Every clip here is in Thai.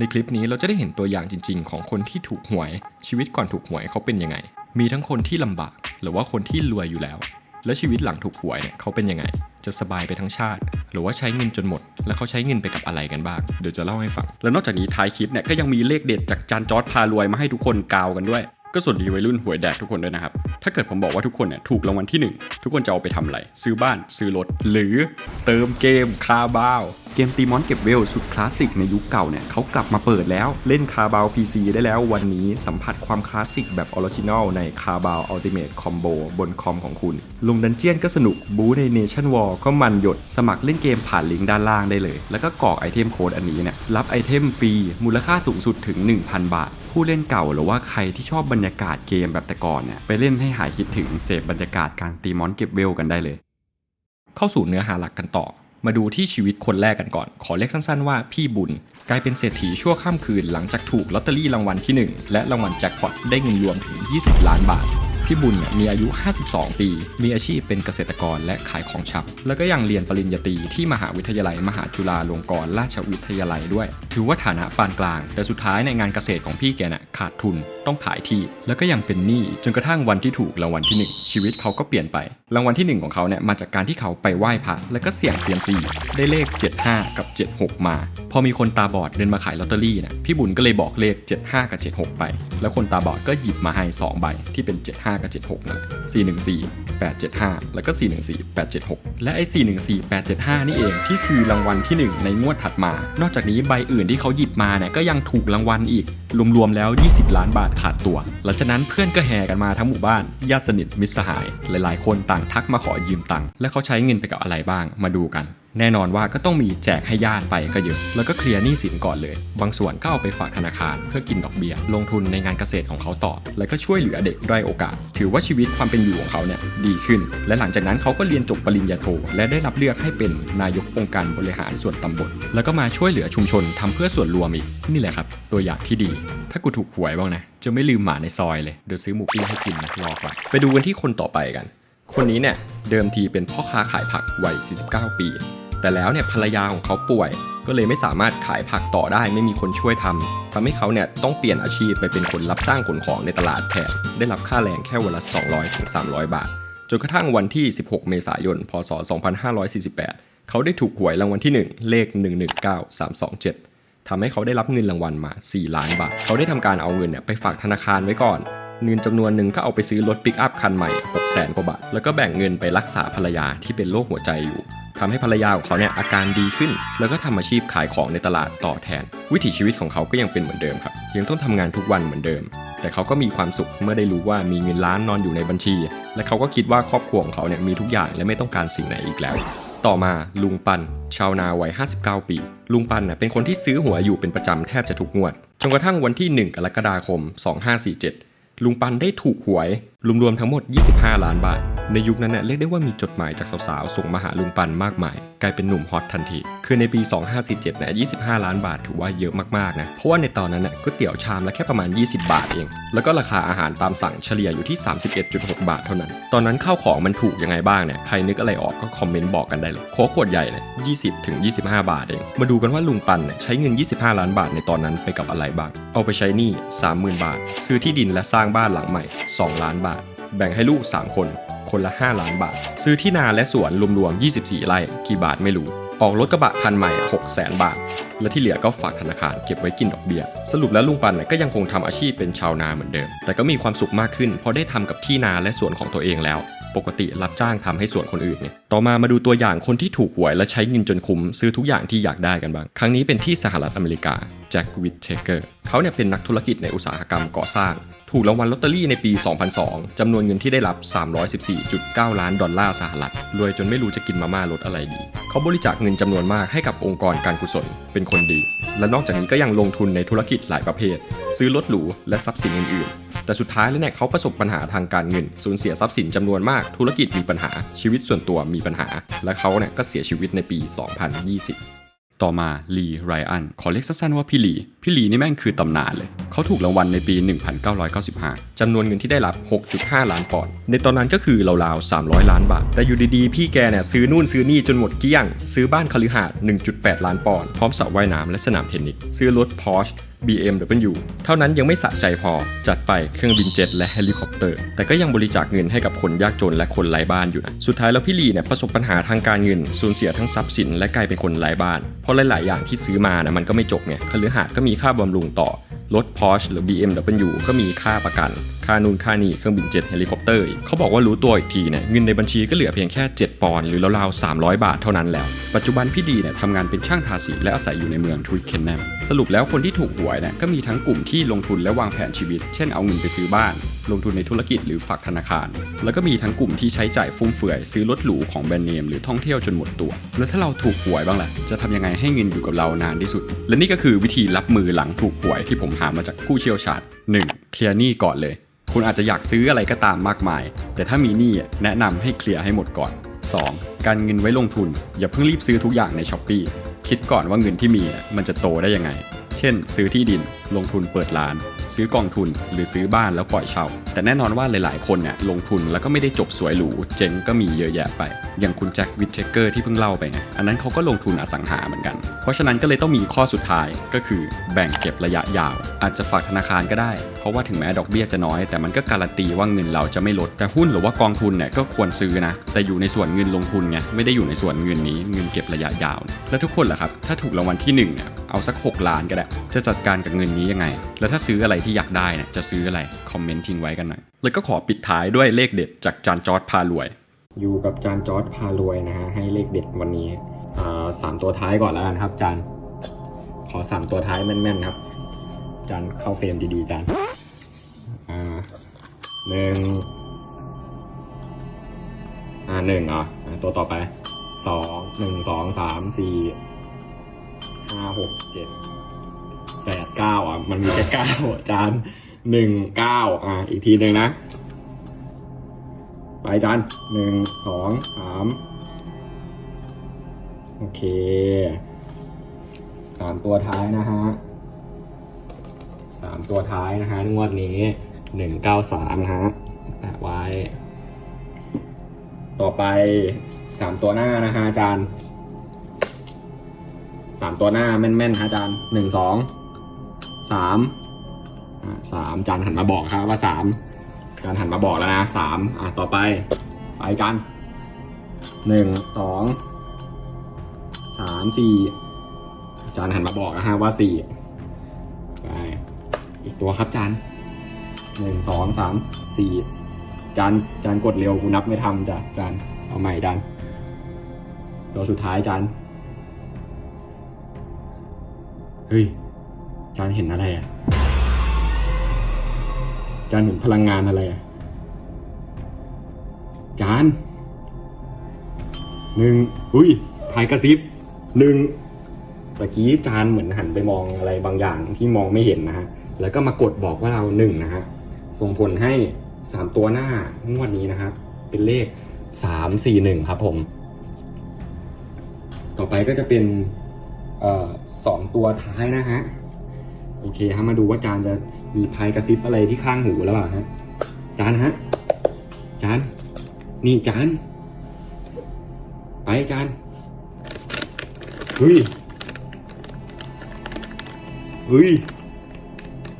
ในคลิปนี้เราจะได้เห็นตัวอย่างจริง ๆ ของคนที่ถูกหวย ชีวิตก่อนถูกหวยเขาเป็นยังไง มีทั้งคนที่ลำบาก หรือว่าคนที่รวยอยู่แล้ว และชีวิตหลังถูกหวยเนี่ยเขาเป็นยังไง จะสบายไปทั้งชาติ หรือว่าใช้เงินจนหมด แล้วเขาใช้เงินไปกับอะไรกันบ้างเดี๋ยวจะเล่าให้ฟัง แล้วนอกจากนี้ท้ายคลิปเนี่ยก็ยังมีเลขเด็ดจากจานจอร์ดพารวยมาให้ทุกคนกาวกันด้วย ก็ส่วนดีวัยรุ่นหวยแดกทุกคนด้วยนะครับ ถ้าเกิดผมบอกว่าทุกคนเนี่ยถูกรางวัลที่หนึ่งทุกคนจะเอาไปทำอะไร ซื้อบ้าน ซื้อรถ หรือเติมเกมคาบาว เกมตีมอนเก็บเวลสุดคลาสสิกในยุคเก่าเนี่ยเขากลับมาเปิดแล้ว เล่นคาบาว PC ได้แล้ววันนี้สัมผัสความคลาสสิกแบบออริจินอลในคาบาวอัลติเม e คอมโบบนคอมของคุณ ลงดันเจียนก็สนุก บูในเนชั่นวอลก็มันหยด สมัครเล่นเกมผ่านลิงก์ด้านล่างได้เลย แล้วก็กรอกไอเทมโค้ดอันนี้เนี่ยรับไอเทมฟรีมูลค่าสูงสุดถึง 1,000 บาท ผู้เล่นเก่าหรือว่าใครที่ชอบบรรยากาศเกมแบบแต่ก่อนเนี่ยไปเล่นให้หายคิดถึงเสพบรรยากาศการตีมอนเก็บเวลกันได้เลย เข้าสู่เนื้อหาหลักกันต่อ มาดูที่ชีวิตคนแรกกันก่อน ขอเรียกสั้นๆว่าพี่บุญ กลายเป็นเศรษฐีชั่วข้ามคืนหลังจากถูกลอตเตอรี่รางวัลที่ 1 และรางวัลแจ็คพอตได้เงินรวมถึง 20 ล้านบาท พี่บุญเนี่ยมีอายุ 52 ปี มีอาชีพเป็นเกษตรกรและขายของชำแล้วก็ยังเรียนปริญญาตรีที่มหาวิทยาลัยมหาจุฬาลงกรณราชวิทยาลัยด้วย ถือว่าฐานะปานกลาง แต่สุดท้ายในงานเกษตรของพี่แกน่ะขาดทุนต้องขายที่แล้วก็ยังเป็นหนี้จนกระทั่งวันที่ถูกรางวัลที่หนึ่งชีวิตเขาก็เปลี่ยนไป รางวัลที่หนึ่งของเขาเนี่ยมาจากการที่เขาไปไหว้พระแล้วก็เสี่ยงเซียมซีได้เลข 75 กับ 76 มา พอมีคนตาบอดเดินมาขายลอตเตอรี่นี่ยพี่บุญก็เลยบอกเลข 75 กับ 76 ไป แล้วคนตาบอดก็หยิบมาให้ 2 ใบที่เป็น 75 กับ 76นั่นแหละ414 875 แล้วก็ 414 876 และไอ้ 414 875 นี่เองที่คือรางวัลที่ 1 ในงวดถัดมา นอกจากนี้ใบอื่นที่เขาหยิบมาเนี่ยก็ยังถูกรางวัลอีก รวมๆแล้ว 20 ล้านบาทขาดตัว หลังจากนั้นเพื่อนก็แห่กันมาทั้งหมู่บ้านญาติสนิทมิตรสหาย หลายๆ คนต่างทักมาขอยืมตังค์และเขาใช้เงินไปกับอะไรบ้างมาดูกัน แน่นอนว่าก็ต้องมีแจกให้ญาติไปก็เยอะ แล้วก็เคลียร์หนี้สินก่อนเลย บางส่วนก็เอาไปฝากธนาคาร เพื่อกินดอกเบี้ย ลงทุนในงานเกษตรของเขาต่อ แล้วก็ช่วยเหลือเด็กด้อยโอกาส ถือว่าชีวิตความเป็นอยู่ของเขาเนี่ยดีขึ้น และหลังจากนั้นเขาก็เรียนจบปริญญาโท และได้รับเลือกให้เป็นนายกองค์การบริหารส่วนตำบล แล้วก็มาช่วยเหลือชุมชนทำเพื่อส่วนรวมอีก นี่แหละครับ ตัวอย่างที่ดี ถ้ากูถูกหวยบ้างนะ จะไม่ลืมหมาในซอยเลย เดี๋ยวซื้อหมูปิ้งให้กินนะรอก่อนไปดูกันที่คนต่อไปกัน คนนี้เนี่ยเดิมทีเป็นพ่อค้าขายผักวัย 49 ปี แต่แล้วเนี่ยภรรยาของเขาป่วย ก็เลยไม่สามารถขายผักต่อได้ไม่มีคนช่วยทำทำให้เขาเนี่ยต้องเปลี่ยนอาชีพไปเป็นคนรับจ้างขนของในตลาดแทนได้รับค่าแรงแค่วันละ 200ถึง300 บาท จนกระทั่งวันที่ 16 เมษายน พศ 2548 เขาได้ถูกหวยรางวัลที่ 1 เลข 119327ทำให้เขาได้รับเงินรางวัลมา 4 ล้านบาท เขาได้ทำการเอาเงินเนี่ยไปฝากธนาคารไว้ก่อนเงินจำนวนหนึ่งก็เอาไปซื้อรถปิกอัพคันใหม่ 6 0 0 0 0กว่าบาท แล้วก็แบ่งเงินไปรักษาภรรยาที่เป็นโรคหัวใจอยู่ทำให้ภรรยาของเขาเนี่ยอาการดีขึ้น แล้วก็ทำอาชีพขายของในตลาดต่อแทน วิถีชีวิตของเขาก็ยังเป็นเหมือนเดิมครับ ยังต้องทำงานทุกวันเหมือนเดิม แต่เขาก็มีความสุขเมื่อได้รู้ว่ามีเงินล้านนอนอยู่ในบัญชี และเขาก็คิดว่าครอบครัวของเขาเนี่ยมีทุกอย่างและไม่ต้องการสิ่งไหนอีกแล้ว ต่อมาลุงปัน ชาวนาวัย 59 ปี ลุงปันเน่ยเป็นคนที่ซื้อหัวอยู่เป็นประจำแทบจะทุกงวดจนกระทั่งวันที่ 1 กรกฎาคม 2547 ลุงปันได้ถูกหวย รวมๆทั้งหมด 25 ล้านบาท ในยุคนั้นเนี่ยเรียกได้ว่ามีจดหมายจากสาวๆ ส่งมาหาลุงปันมากมาย กลายเป็นหนุ่มฮอตทันที คือในปี 2547เนี่ย25 ล้านบาทถือว่าเยอะมากๆนะ เพราะว่าในตอนนั้นเนี่ยก๋วยเตี๋ยวชามละแค่ประมาณ 20 บาทเอง แล้วก็ราคาอาหารตามสั่งเฉลี่ยอยู่ที่ 31.6 บาทเท่านั้น ตอนนั้นข้าวของมันถูกยังไงบ้างเนี่ย ใครนึกอะไรออกก็คอมเมนต์บอกกันได้เลย โค้กขวดใหญ่เนี่ย20ถึง25 บาทเอง มาดูกันว่าลุงปันเนี่ยใช้เงิน 25 ล้านบาทในตอนนั้นไปกับอะไรบ้าง เอาไปใช้หนี้30,000 บาท ซื้อที่ดินและสร้างบ้านหลังใหม่ 2 ล้านบาท แบ่งให้ลูก 3 คน คนละ 5 ล้านบาท ซื้อที่นาและสวนรวมๆ 24 ไร่ กี่บาทไม่รู้ ออกรถกระบะคันใหม่ 6 0 0 0 0 0บาท และที่เหลือก็ฝากธนาคารเก็บไว้กินดอกเบี้ย สรุปแล้วลุงปันก็ยังคงทำอาชีพเป็นชาวนาเหมือนเดิม แต่ก็มีความสุขมากขึ้นเพราะได้ทำกับที่นาและสวนของตัวเองแล้วปกติรับจ้างทำให้สวนคนอื่นเนี่ย ต่อมามาดูตัวอย่างคนที่ถูกหวยและใช้เงินจนคุ้ม ซื้อทุกอย่างที่อยากได้กันบ้าง ครั้งนี้เป็นที่สหรัฐอเมริกาแจ็ควิทเทเกอร์เขาเนี่ยเป็นนักธุรกิจในอุตสาหกรรมก่อสร้าง ถูกรางวัลลอตเตอรี่ในปี 2002 จำนวนเงินที่ได้รับ 314.9 ล้านดอลลาร์สหรัฐ รวยจนไม่รู้จะกินมาม่ารสอะไรดี เขาบริจาคเงินจำนวนมากให้กับองค์กรการกุศล เป็นคนดี และนอกจากนี้ก็ยังลงทุนในธุรกิจหลายประเภท ซื้อรถหรูและทรัพย์สินอื่นๆ แต่สุดท้ายแล้วเนี่ยเขาประสบปัญหาทางการเงิน สูญเสียทรัพย์สินจำนวนมาก ธุรกิจมีปัญหา ชีวิตส่วนตัวมีปัญหา และเขาเนี่ยก็เสียชีวิตในปี 2020 ต่อมาลีไรอัน ขอเรียกสั้นๆว่าพี่ลี พี่ลีนี่แม่งคือตำนานเลย เขาถูกรางวัลในปี 1995 จำนวนเงินที่ได้รับ 6.5 ล้านปอนด์ ในตอนนั้นก็คือราวๆ 300 ล้านบาท แต่อยู่ดีๆ พี่แกเนี่ยซื้อนู่นซื้อนี่จนหมดเกลี้ยง ซื้อบ้านคฤหาสน์1.8 ล้านปอนด์ พร้อมสระว่ายน้ำและสนามเทนนิส ซื้อรถ Porsche BMW เท่านั้นยังไม่สะใจพอ จัดไปเครื่องบินเจ็ตและเฮลิคอปเตอร์ แต่ก็ยังบริจาคเงินให้กับคนยากจนและคนไร้บ้านอยู่นะ สุดท้ายแล้วพี่ลีเนี่ยประสบปัญหาทางการเงิน สูญเสียทั้งทรัพย์สินและกลายเป็นคนไร้บ้าน เพราะหลาย ๆ อย่างที่ซื้อมานะมันก็ไม่จบไงคฤหาสน์ก็มีค่าบำรุงต่อ รถ Porsche หรือ BMW ก็มีค่าประกัน ค่านูนค่านี่เครื่องบินเจ็ตเฮลิคอปเตอร์เขาบอกว่ารู้ตัวอีกทีเนี่ยเงินในบัญชีก็เหลือเพียงแค่ 7 ปอนด์หรือราวๆ300 บาทเท่านั้นแล้ว ปัจจุบันพี่ดีเนี่ยทำงานเป็นช่างทาสีและอาศัยอยู่ในเมืองทวิกเคนแนมสรุปแล้วคนที่ถูกหวยเนี่ยก็มีทั้งกลุ่มที่ลงทุนและวางแผนชีวิต เช่นเอาเงินไปซื้อบ้าน ลงทุนในธุรกิจหรือฝากธนาคาร แล้วก็มีทั้งกลุ่มที่ใช้จ่ายฟุ่มเฟือยซื้อรถหรูของแบรนด์เนมหรือท่องเที่ยวจนหมดตัว แล้วถ้าเราถูกหวยบ้างล่ะจะทำยังไงให้เงินอยู่กับเรานานที่สุด และนี่ก็คือวิธีรับมือหลังถูกหวยที่ผมหามาจากผู้เชี่ยวชาญ 1. เคลียร์หนี้ก่อนเลย คุณอาจจะอยากซื้ออะไรก็ตามมากมาย แต่ถ้ามีหนี้แนะนำให้เคลียร์ให้หมดก่อน 2. การเงินไว้ลงทุน อย่าเพิ่งรีบซื้อทุกอย่างในช้อปปีคิดก่อนว่าเงินที่มีมันจะโตได้ยังไง เช่น ซื้อที่ดิน ลงทุนเปิดร้าน ซื้อกองทุน หรือซื้อบ้านแล้วปล่อยเช่า แต่แน่นอนว่าหลายๆ คนเนี่ยลงทุนแล้วก็ไม่ได้จบสวยหรู เจ๊งก็มีเยอะแยะไป อย่างคุณแจ็ควิทเทเกอร์ที่เพิ่งเล่าไปไงอันนั้นเขาก็ลงทุนอสังหาเหมือนกัน เพราะฉะนั้นก็เลยต้องมีข้อสุดท้ายก็คือแบ่งเก็บระยะยาว อาจจะฝากธนาคารก็ได้ เพราะว่าถึงแม้ดอกเบี้ยจะน้อย แต่มันก็การันตีว่าเงินเราจะไม่ลดแต่หุ้นหรือว่ากองทุนเนี่ยก็ควรซื้อนะแต่อยู่ในส่วนเงินลงทุนไงไม่ได้อยู่ในส่วนเงินนี้เงินเก็บระยะยาว แล้วทุกคนล่ะครับถ้าถูกรางวัลที่หนึ่งเนี่ย เอาสัก 6 ล้านก็ได้ จะจัดการกับเงินนี้ยังไง แล้วถ้าซื้ออะไรที่อยากได้เนี่ยจะซื้ออะไร คอมเมนต์ทิ้งไว้กันหน่อย แล้วก็ขอปิดท้ายด้วยเลขเด็ดจากจานจอร์ดพารวย อยู่กับจานจอร์ดพารวยนะฮะ ให้เลขเด็ดวันนี้อ่าสามตัวท้ายก่อนแล้วกันครับจาน ขอสามตัวท้ายแม่นๆครับ จานเข้าเฟรมดีๆจานอ่าหนึ่งอ่าหนึ่งเหรออ่าตัวต่อไปสองหนึ่งสองสามสี่ ห้าหกเจ็ดแปดเก้าอะ มันมีแค่เก้าอะจานหนึ่งเก้าอ่าอีกทีหนึ่งนะ ไปจานหนึ่งสองสามโอเคสามตัวท้ายนะฮะสามตัวท้ายนะฮะงวดนี้หนึ่งเก้าสามนะฮะแปะไว้ ต่อไปสามตัวหน้านะฮะอาจารย์ สามตัวหน้าแม่นๆฮะอาจารย์หนึ่งสองสามอ่าสามจารย์หันมาบอกครับว่าสามจานหันมาบอกแล้วนะสามอะต่อไปไปจานหนึ่งสองสามสี่จานหันมาบอกนะฮะว่าสี่ไปอีกตัวครับจานหนึ่งสองสามสี่จานจานกดเร็วกูนับไม่ทำจ้ะจานเอาใหม่จานตัวสุดท้ายจาน เฮ้ย จานเห็นอะไรอะ จานเห็นพลังงานอะไรอะ จานหนึ่งอุ้ยพายกระซิบหนึ่งตะกี้จานเหมือนหันไปมองอะไรบางอย่างที่มองไม่เห็นนะฮะ แล้วก็มากดบอกว่าเราหนึ่งนะฮะ ส่งผลให้สามตัวหน้างวดนี้นะครับ เป็นเลขสามสี่หนึ่งครับผม ต่อไปก็จะเป็น สองตัวท้ายนะฮะ โอเคฮะมาดูว่าจานจะมีพายกระซิบอะไรที่ข้างหูแล้วเปล่าฮะ จานฮะ จาน นี่จาน ไปจานเฮ้ยเฮ้ย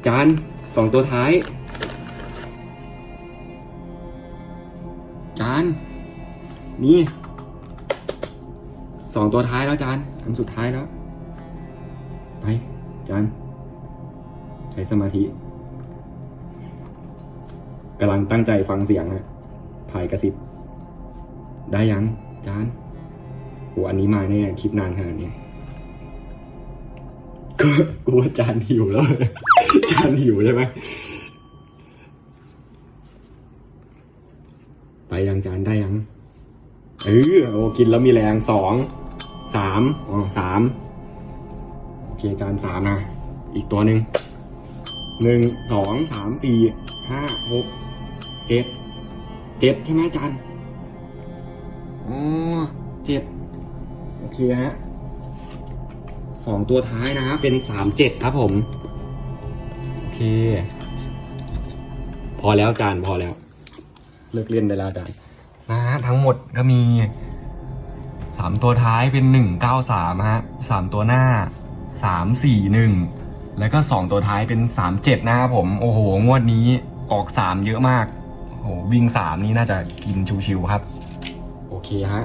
จานสองตัวท้าย จาน นี่สองตัวท้ายแล้วจานอันสุดท้ายแล้ว ไปจานใช้สมาธิกำลังตั้งใจฟังเสียงฮะพายกระซิบ ได้ยังจานโอ้อันนี้มาเนี่ยคิดนานขนาดนี้ก็กูว่าจานหิวแล้ว จานหิวใช่ไหมไปยังจานได้ยัง เออโอ้กินแล้วมีแรงสองสามอ๋อสาม เคจานสามนะ อีกตัวหนึ่งหนึ่งสองสามสี่ห้าหกเจ็ดเจ็ดใช่ไหมจารย์อ๋อเจ็ดโอเคฮะสองตัวท้ายนะฮะเป็นสามเจ็ดครับผม โอเค พอแล้วจารย์พอแล้ว เลิกเล่นได้แล้วอาจารย์นะฮะทั้งหมดก็มีสามตัวท้ายเป็นหนึ่งเก้าสามฮะสามตัวหน้า สามสี่หนึ่งแล้วก็สองตัวท้ายเป็นสามเจ็ดนะครับผม โอ้โห งวดนี้ออกสามเยอะมาก โอ้โห วิ่งสามนี่น่าจะกินชิวๆครับ โอเคฮะ